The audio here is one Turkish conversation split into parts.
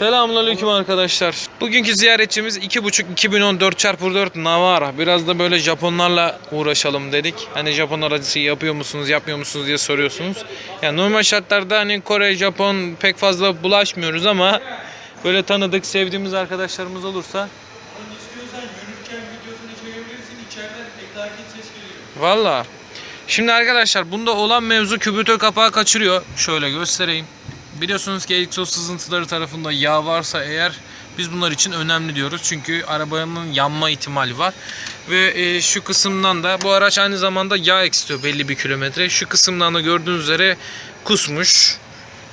Selamünaleyküm arkadaşlar. Bugünkü ziyaretçimiz 2.5 2014 4x4 Navara. Biraz da böyle Japonlarla uğraşalım dedik. Hani Japon aracısı yapıyor musunuz, yapmıyor musunuz diye soruyorsunuz. Yani normal şartlarda hani Kore, Japon pek fazla bulaşmıyoruz ama böyle tanıdık, sevdiğimiz arkadaşlarımız olursa Onu istiyorsan yürürken videosunu çekebilirsin. İçeriden ses geliyor. Valla. Şimdi arkadaşlar bunda olan mevzu kübütör kapağı kaçırıyor. Şöyle göstereyim. Biliyorsunuz ki egzoz sızıntıları tarafında yağ varsa eğer biz bunlar için önemli diyoruz. Çünkü arabanın yanma ihtimali var. Ve e, şu kısımdan da bu araç aynı zamanda yağ ekstiyor belli bir kilometre. Şu kısımdan da gördüğünüz üzere kusmuş.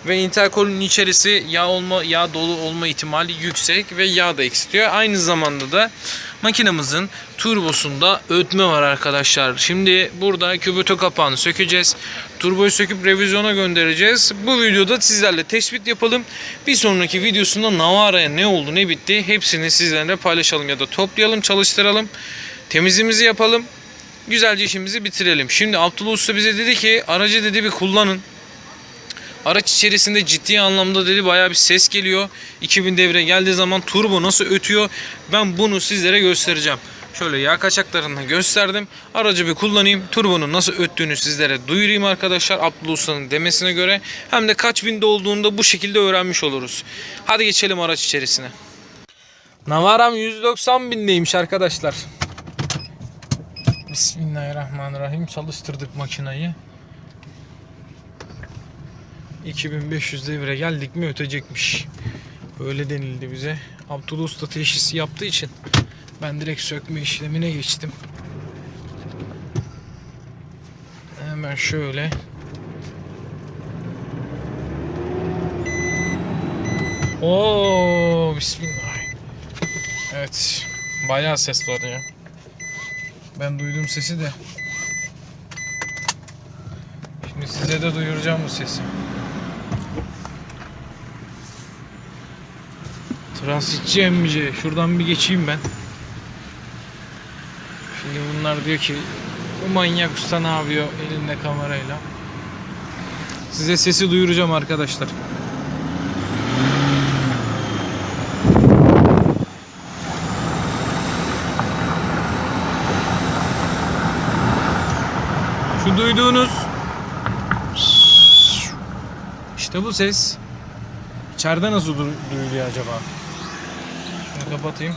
Ve interkolün içerisi yağ olma yağ dolu olma ihtimali yüksek ve yağ da eksiltiyor. Aynı zamanda da makinamızın turbosunda ötme var arkadaşlar. Şimdi burada kübütö kapağını sökeceğiz. Turboyu söküp revizyona göndereceğiz. Bu videoda sizlerle tespit yapalım. Bir sonraki videosunda Navara'ya ne oldu ne bitti hepsini sizlerle paylaşalım ya da toplayalım çalıştıralım. Temizliğimizi yapalım. Güzelce işimizi bitirelim. Şimdi Abdullah Usta bize dedi ki aracı dedi bir kullanın. Araç içerisinde ciddi anlamda dedi bayağı bir ses geliyor. 2000 devre geldiği zaman turbo nasıl ötüyor ben bunu sizlere göstereceğim. Şöyle yağ kaçaklarını gösterdim. Aracı bir kullanayım. Turbonun nasıl öttüğünü sizlere duyurayım arkadaşlar. Abdullah Usta'nın demesine göre. Hem de kaç binde olduğunu da bu şekilde öğrenmiş oluruz. Hadi geçelim araç içerisine. Navaram 190 bindeymiş arkadaşlar. Bismillahirrahmanirrahim. Çalıştırdık makinayı. 2500 devre geldik mi ötecekmiş. Öyle denildi bize. Abdullah Usta teşhisi yaptığı için ben direkt sökme işlemine geçtim. Hemen şöyle. Oo, bismillah. Evet. Bayağı ses var ya. Ben duydum sesi de. Şimdi size de duyuracağım bu sesi. Transitçi emmici. Şuradan bir geçeyim ben. Şimdi bunlar diyor ki bu manyak usta ne yapıyor elinde kamerayla. Size sesi duyuracağım arkadaşlar. Şu duyduğunuz işte bu ses içeride nasıl du- duyuluyor acaba? Kapatayım.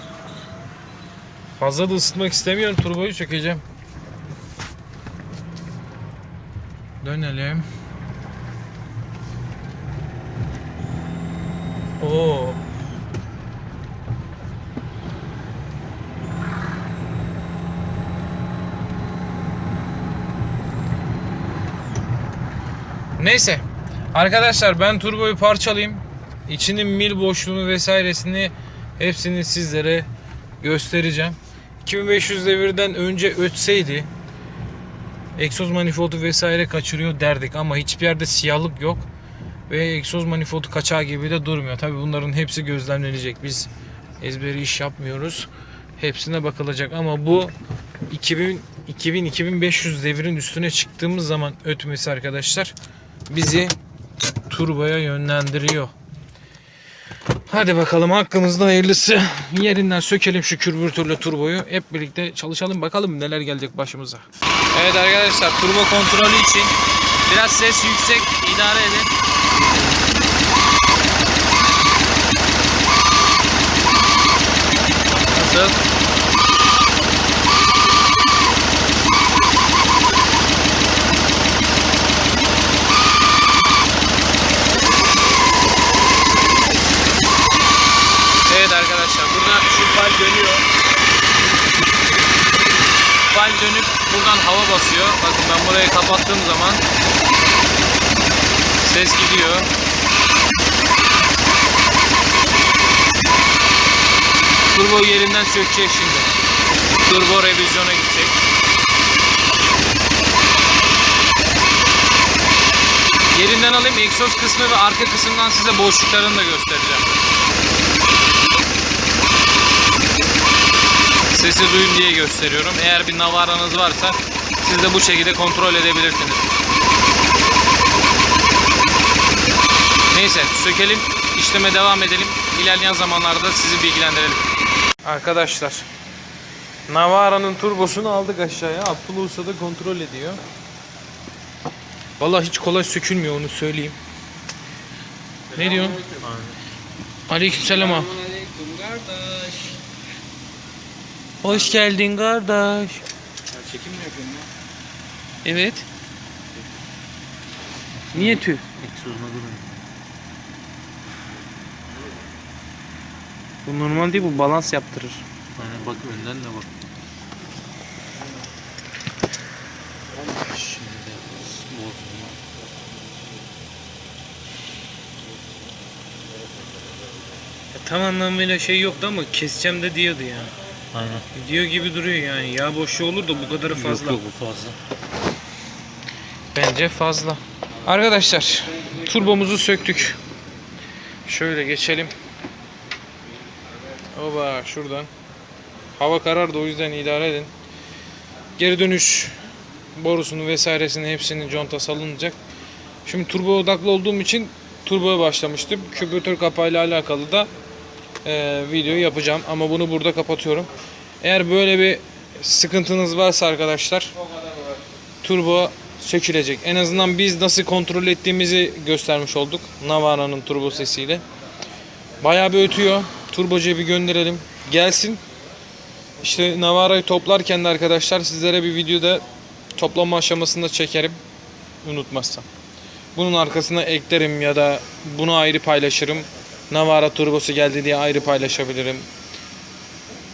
Fazla da ısıtmak istemiyorum. Turboyu sökeceğim. Dönelim. Oo. Neyse. Arkadaşlar ben turboyu parçalayayım. İçinin mil boşluğunu vesairesini hepsini sizlere göstereceğim. 2500 devirden önce ötseydi egzoz manifoldu vesaire kaçırıyor derdik ama hiçbir yerde siyahlık yok ve egzoz manifoldu kaçağı gibi de durmuyor. Tabi bunların hepsi gözlemlenecek. Biz ezberi iş yapmıyoruz. Hepsine bakılacak ama bu 2000 2000 2500 devirin üstüne çıktığımız zaman ötmesi arkadaşlar bizi turboya yönlendiriyor. Hadi bakalım hakkımızda hayırlısı. Yerinden sökelim şu kürbürtürle turboyu. Hep birlikte çalışalım bakalım neler gelecek başımıza. Evet arkadaşlar turbo kontrolü için biraz ses yüksek idare edin. Nasıl? Evet arkadaşlar burada şu fal dönüyor. Fal dönüp buradan hava basıyor. Bakın ben burayı kapattığım zaman ses gidiyor. Turbo yerinden sökecek şimdi. Turbo revizyona gidecek. Yerinden alayım egzoz kısmı ve arka kısımdan size boşluklarını da göstereceğim. Sesi duyun diye gösteriyorum. Eğer bir navaranız varsa siz de bu şekilde kontrol edebilirsiniz. Neyse sökelim işleme devam edelim. İlerleyen zamanlarda sizi bilgilendirelim. Arkadaşlar Navara'nın turbosunu aldık aşağıya. Abdullah Usta da kontrol ediyor. Vallahi hiç kolay sökülmüyor onu söyleyeyim. Ne diyorsun? Aleykümselam abi. Aleyküm kardeş. Hoş geldin kardeş. Ya çekim mi yapıyorsun? Evet. Niye tüh? Bu normal değil bu balans yaptırır. Aynen bak önden de bak. Şimdi de bozma. tam anlamıyla şey yoktu ama keseceğim de diyordu ya. Aynen. Diyor gibi duruyor yani. Yağ boşluğu olur da bu kadarı fazla. Yok yok bu fazla. Bence fazla. Arkadaşlar turbomuzu söktük. Şöyle geçelim. Oba şuradan. Hava karardı o yüzden idare edin. Geri dönüş borusunu vesairesini hepsinin conta salınacak. Şimdi turbo odaklı olduğum için turboya başlamıştım. Kübütör kapağıyla alakalı da e, video yapacağım ama bunu burada kapatıyorum. Eğer böyle bir sıkıntınız varsa arkadaşlar turbo sökülecek. En azından biz nasıl kontrol ettiğimizi göstermiş olduk. Navara'nın turbo sesiyle. Bayağı bir ötüyor. Turbocuya bir gönderelim. Gelsin. İşte Navara'yı toplarken de arkadaşlar sizlere bir videoda toplama aşamasında çekerim. Unutmazsam. Bunun arkasına eklerim ya da bunu ayrı paylaşırım. Navara turbosu geldi diye ayrı paylaşabilirim.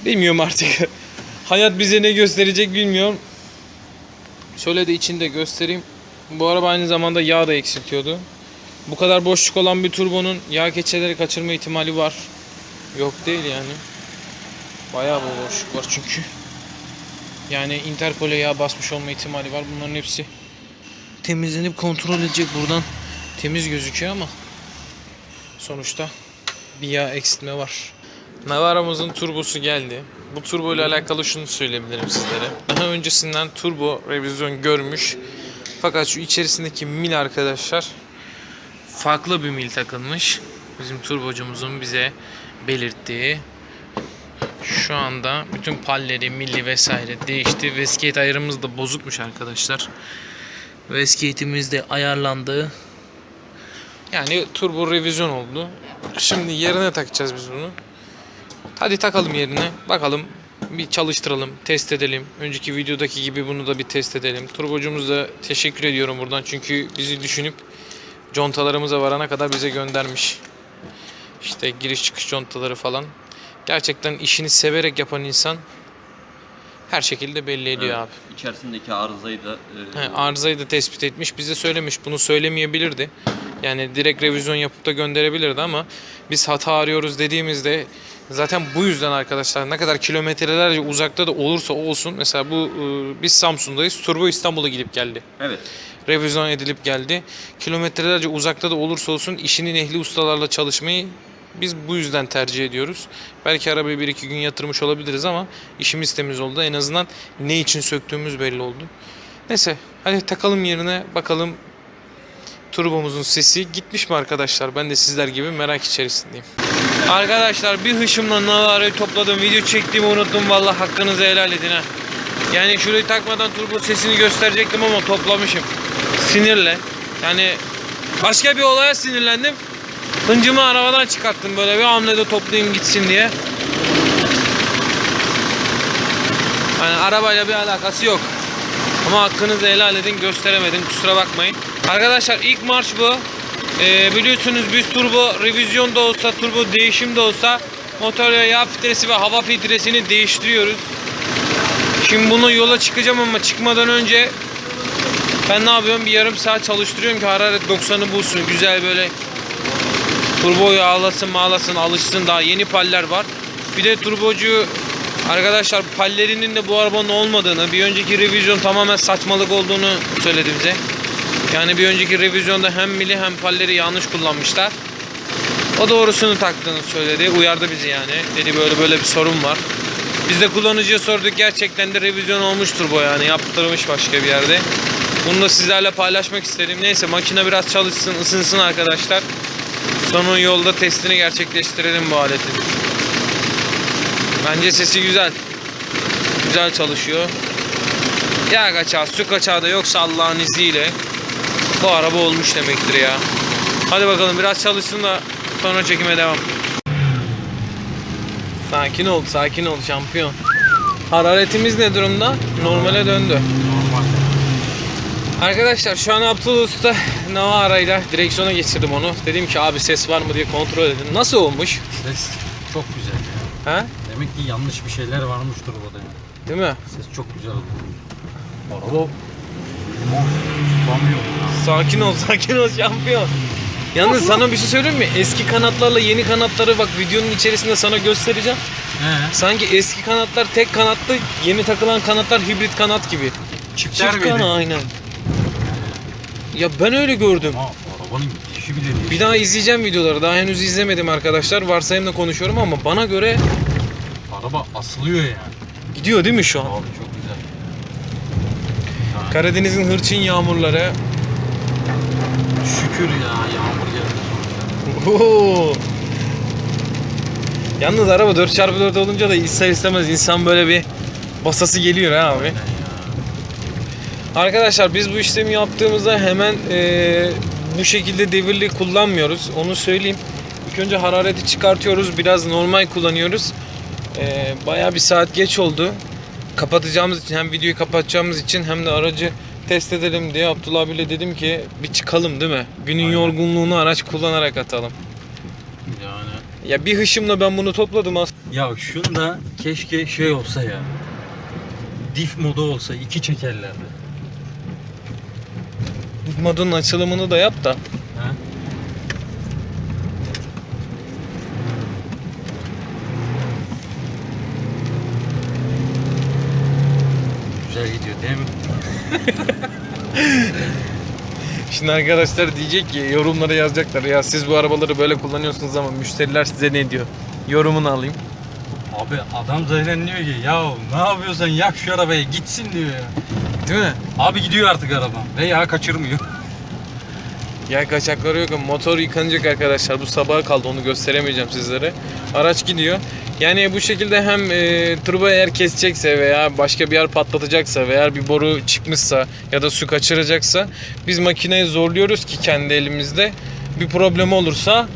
Bilmiyorum artık. Hayat bize ne gösterecek bilmiyorum. Şöyle de içinde göstereyim. Bu araba aynı zamanda yağ da eksiltiyordu. Bu kadar boşluk olan bir turbonun yağ keçeleri kaçırma ihtimali var. Yok değil yani. Bayağı bir boşluk var çünkü. Yani interpole yağ basmış olma ihtimali var. Bunların hepsi temizlenip kontrol edecek buradan. Temiz gözüküyor ama sonuçta bir yağ eksiltme var. Navara'mızın turbosu geldi. Bu turbo ile alakalı şunu söyleyebilirim sizlere. Daha öncesinden turbo revizyon görmüş. Fakat şu içerisindeki mil arkadaşlar farklı bir mil takılmış. Bizim turbocumuzun bize belirttiği. Şu anda bütün palleri, milli vesaire değişti. Veskate ayarımız da bozukmuş arkadaşlar. Veskate'imiz de ayarlandı. Yani turbo revizyon oldu. Şimdi yerine takacağız biz bunu. Hadi takalım yerine. Bakalım bir çalıştıralım, test edelim. Önceki videodaki gibi bunu da bir test edelim. Turbocumuza teşekkür ediyorum buradan çünkü bizi düşünüp contalarımıza varana kadar bize göndermiş. İşte giriş çıkış contaları falan. Gerçekten işini severek yapan insan her şekilde belli ediyor abi. İçerisindeki arızayı da e, He, arızayı da tespit etmiş. Bize söylemiş. Bunu söylemeyebilirdi. Yani direkt revizyon yapıp da gönderebilirdi ama biz hata arıyoruz dediğimizde zaten bu yüzden arkadaşlar ne kadar kilometrelerce uzakta da olursa olsun mesela bu e, biz Samsun'dayız. Turbo İstanbul'a gidip geldi. evet Revizyon edilip geldi. Kilometrelerce uzakta da olursa olsun işinin ehli ustalarla çalışmayı biz bu yüzden tercih ediyoruz. Belki arabayı bir iki gün yatırmış olabiliriz ama işimiz temiz oldu. En azından ne için söktüğümüz belli oldu. Neyse hadi takalım yerine bakalım turbomuzun sesi gitmiş mi arkadaşlar? Ben de sizler gibi merak içerisindeyim. Arkadaşlar bir hışımla Navara'yı topladım. Video çektiğimi unuttum. Vallahi hakkınızı helal edin ha. Yani şurayı takmadan turbo sesini gösterecektim ama toplamışım. Sinirle. Yani başka bir olaya sinirlendim. Hıncımı arabadan çıkarttım böyle bir hamlede toplayayım gitsin diye. Yani arabayla bir alakası yok. Ama hakkınızı helal edin gösteremedim kusura bakmayın. Arkadaşlar ilk marş bu. Ee, biliyorsunuz biz turbo revizyon da olsa turbo değişim de olsa motor yağ filtresi ve hava filtresini değiştiriyoruz. Şimdi bunu yola çıkacağım ama çıkmadan önce ben ne yapıyorum? Bir yarım saat çalıştırıyorum ki hararet 90'ı bulsun. Güzel böyle turboyu ağlasın mağlasın alışsın daha yeni paller var. Bir de turbocu arkadaşlar pallerinin de bu arabanın olmadığını bir önceki revizyon tamamen saçmalık olduğunu söyledi bize. Yani bir önceki revizyonda hem mili hem palleri yanlış kullanmışlar. O doğrusunu taktığını söyledi. Uyardı bizi yani. Dedi böyle böyle bir sorun var. Biz de kullanıcıya sorduk. Gerçekten de revizyon olmuştur bu yani. Yaptırmış başka bir yerde. Bunu da sizlerle paylaşmak istedim. Neyse makine biraz çalışsın, ısınsın arkadaşlar. Sonra yolda testini gerçekleştirelim bu aletin. Bence sesi güzel. Güzel çalışıyor. Yağ kaçağı, su kaçağı da yoksa Allah'ın izniyle bu araba olmuş demektir ya. Hadi bakalım biraz çalışsın da sonra çekime devam. Sakin ol, sakin ol şampiyon. Hararetimiz ne durumda? Normale döndü. Arkadaşlar şu an Abdullah Usta Navara ile direksiyona geçirdim onu. Dedim ki abi ses var mı diye kontrol edin. Nasıl olmuş? Ses çok güzel ya. Ha? Demek ki yanlış bir şeyler varmış turbada ya. Değil mi? Ses çok güzel oldu. Araba. Sakin ol, sakin ol şampiyon. Yalnız sana bir şey söyleyeyim mi? Eski kanatlarla yeni kanatları bak videonun içerisinde sana göstereceğim. He. Sanki eski kanatlar tek kanatlı, yeni takılan kanatlar hibrit kanat gibi. Çiftler Çift kanat aynen. Ya ben öyle gördüm. Ama arabanın gidişi bile değil. Bir daha izleyeceğim videoları. Daha henüz izlemedim arkadaşlar. Varsayımla konuşuyorum ama bana göre Araba asılıyor yani. gidiyor değil mi şu an? Abi çok Karadeniz'in hırçın yağmurları. şükür ya yağmur geldi. Oo. Yalnız araba 4x4 olunca da ister istemez insan böyle bir basası geliyor ha abi. Arkadaşlar biz bu işlemi yaptığımızda hemen eee, bu şekilde devirli kullanmıyoruz. Onu söyleyeyim. İlk önce harareti çıkartıyoruz. Biraz normal kullanıyoruz. Eee bayağı bir saat geç oldu. Kapatacağımız için hem videoyu kapatacağımız için hem de aracı test edelim diye Abdullah abiyle dedim ki bir çıkalım değil mi? Günün Aynen. yorgunluğunu araç kullanarak atalım. Yani Ya bir hışımla ben bunu topladım aslında. ya şunda keşke şey olsa ya. Diff modu olsa iki çekerlerdi. Modun açılımını da yap da. Ha? Güzel gidiyor değil mi? Şimdi arkadaşlar diyecek ki yorumlara yazacaklar ya siz bu arabaları böyle kullanıyorsunuz ama müşteriler size ne diyor? Yorumunu alayım. Abi adam zaten diyor ki ya ne yapıyorsan yak şu arabaya gitsin diyor ya. Değil mi? Abi gidiyor artık araba ve yağ kaçırmıyor. Yay kaçakları yok ama motor yıkanacak arkadaşlar. Bu sabaha kaldı onu gösteremeyeceğim sizlere. Araç gidiyor. Yani bu şekilde hem e, turbo eğer kesecekse veya başka bir yer patlatacaksa veya bir boru çıkmışsa ya da su kaçıracaksa biz makineyi zorluyoruz ki kendi elimizde. Bir problem olursa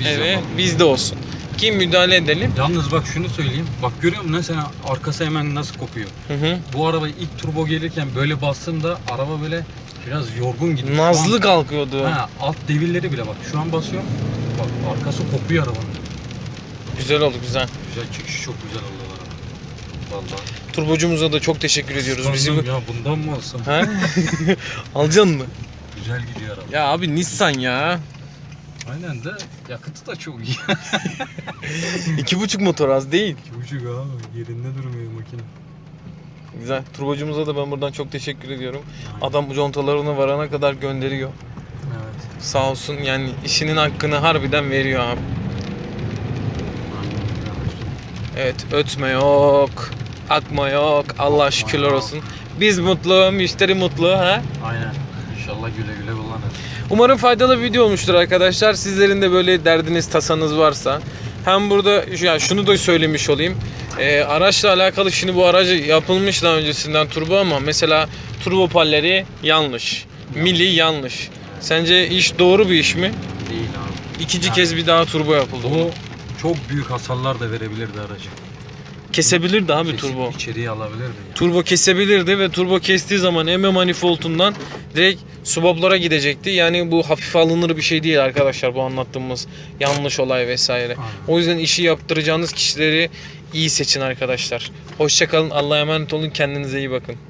Biz evet, bizde olsun. Ki müdahale edelim. Yalnız bak şunu söyleyeyim. Bak görüyor musun sen arkası hemen nasıl kopuyor. Hı hı. Bu araba ilk turbo gelirken böyle bastığımda araba böyle biraz yorgun gidiyor. Nazlı kalkıyordu. Ha, alt devirleri bile bak şu an basıyorum. Bak arkası kopuyor arabanın. Güzel oldu güzel. Güzel çıkışı çok güzel oldu araba. Vallahi. Turbocumuza da çok teşekkür ediyoruz. Bizi bu... Ya bundan mı alsam? Ha? Alacaksın mı? Güzel gidiyor araba. Ya abi Nissan ya. Aynen de yakıtı da çok iyi. İki buçuk motor az değil. İki buçuk abi yerinde durmuyor makine. Güzel. Turbocumuza da ben buradan çok teşekkür ediyorum. Adam bu contalarına varana kadar gönderiyor. Evet. Sağ olsun yani işinin hakkını harbiden veriyor abi. Evet ötme yok. Akma yok. Allah şükürler olsun. Biz mutlu, müşteri mutlu ha. Aynen. İnşallah güle güle kullanır. Umarım faydalı bir video olmuştur arkadaşlar. Sizlerin de böyle derdiniz, tasanız varsa. Hem burada ya şunu da söylemiş olayım. Ee, araçla alakalı şimdi bu aracı yapılmış daha öncesinden turbo ama mesela turbo palleri yanlış. Mili yanlış. Sence iş doğru bir iş mi? Değil abi. İkinci Yani- kez bir daha turbo yapıldı. Bu çok büyük hasarlar da verebilirdi aracı. Kesebilirdi abi Kesip turbo. içeriye alabilirdi ya. Turbo kesebilirdi ve turbo kestiği zaman emme manifoldundan direkt subaplara gidecekti. Yani bu hafife alınır bir şey değil arkadaşlar bu anlattığımız yanlış olay vesaire. Aynen. O yüzden işi yaptıracağınız kişileri iyi seçin arkadaşlar. Hoşçakalın. Allah'a emanet olun. Kendinize iyi bakın.